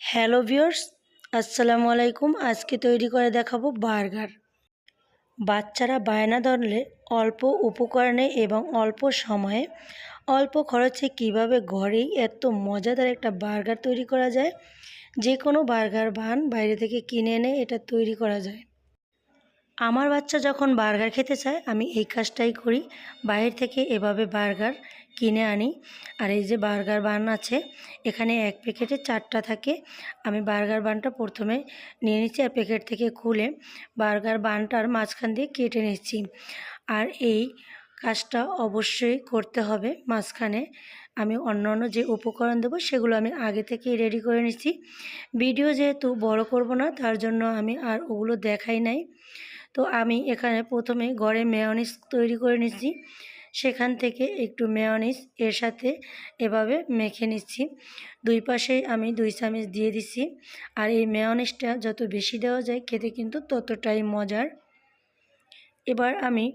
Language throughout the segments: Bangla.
হ্যালো ভিওর্স আসসালামু আলাইকুম। আজকে তৈরি করে দেখাবো বার্গার। বাচ্চারা বায়না ধরলে অল্প উপকরণে এবং অল্প সময়ে অল্প খরচে কীভাবে ঘরেই এত মজাদার একটা বার্গার তৈরি করা যায়, যে কোনো বার্গার বান বাইরে থেকে কিনে এনে এটা তৈরি করা যায়। আমার বাচ্চা যখন বার্গার খেতে চায়, আমি এই কাজটাই করি। বাইরে থেকে এভাবে বার্গার কিনে আনি। আর এই যে বার্গার বান আছে, এখানে এক প্যাকেটে চারটা থাকে। আমি বার্গার বানটা প্রথমে নিয়ে নিচ্ছি আর প্যাকেট থেকে খুলে বার্গার বানটার মাঝখান দিয়ে কেটে নিচ্ছি। আর এই কাজটা অবশ্যই করতে হবে। মাঝখানে আমি অন্য অন্য যে উপকরণ দেবো, সেগুলো আমি আগে থেকেই রেডি করে নিচ্ছি। ভিডিও যেহেতু বড় করব না, তার জন্য আমি আর ওগুলো দেখাই নাই। তো আমি এখানে প্রথমে ঘরে মেয়নিস তৈরি করে নিচ্ছি। সেখান থেকে একটু মেয়নিস এর সাথে এভাবে মেখে নিচ্ছি। দুই পাশে আমি দুই চামচ দিয়ে দিচ্ছি। আর এই মেয়নিসটা যত বেশি দেওয়া যায় খেতে কিন্তু ততটাই মজার। এবার আমি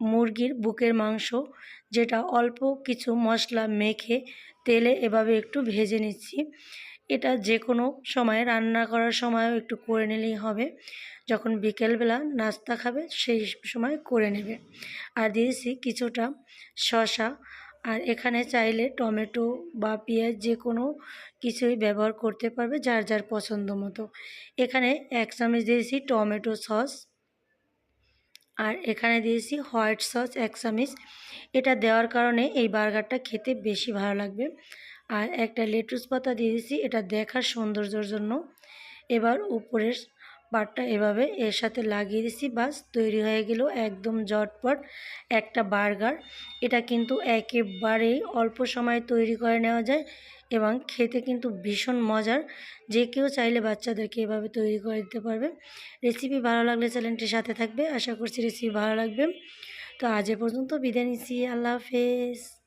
মুরগির বুকের মাংস, যেটা অল্প কিছু মশলা মেখে তেলে এভাবে একটু ভেজে নিচ্ছি। এটা যে কোনো সময়, রান্না করার সময়ও একটু করে নিলেই হবে। যখন বিকেলবেলা নাস্তা খাবে, সেই সময় করে নেবে। আর দিয়েছি কিছুটা শশা আর এখানে চাইলে টমেটো বা পেঁয়াজ যে কোনো কিছুই ব্যবহার করতে পারবে যার যার পছন্দ মতো। এখানে এক চামচ দিয়েছি টমেটো সস। আর এখানে দিয়েছি হোয়াইট সস এক চামচ। এটা দেওয়ার কারণে এই বার্গারটা খেতে বেশি ভালো লাগবে। আর একটা লেটুস পাতা দিয়ে দিয়েছি এটা দেখার সৌন্দর্যের জন্য। এবার উপরের পাটটা এভাবে এর সাথে লাগিয়ে দিছি, বাস তৈরি হয়ে গেল একদম জটপট একটা বার্গার। এটা কিন্তু একেবারেই অল্প সময় তৈরি করে নেওয়া যায় এবং খেতে কিন্তু ভীষণ মজার। যে কেউ চাইলে বাচ্চাদেরকে এভাবে তৈরি করে দিতে পারবে। রেসিপি ভালো লাগলে চ্যানেলটির সাথে থাকবে। আশা করছি রেসিপি ভালো লাগবে। তো আজ পর্যন্ত বিদায় নিচ্ছি, আল্লাহ হাফেজ।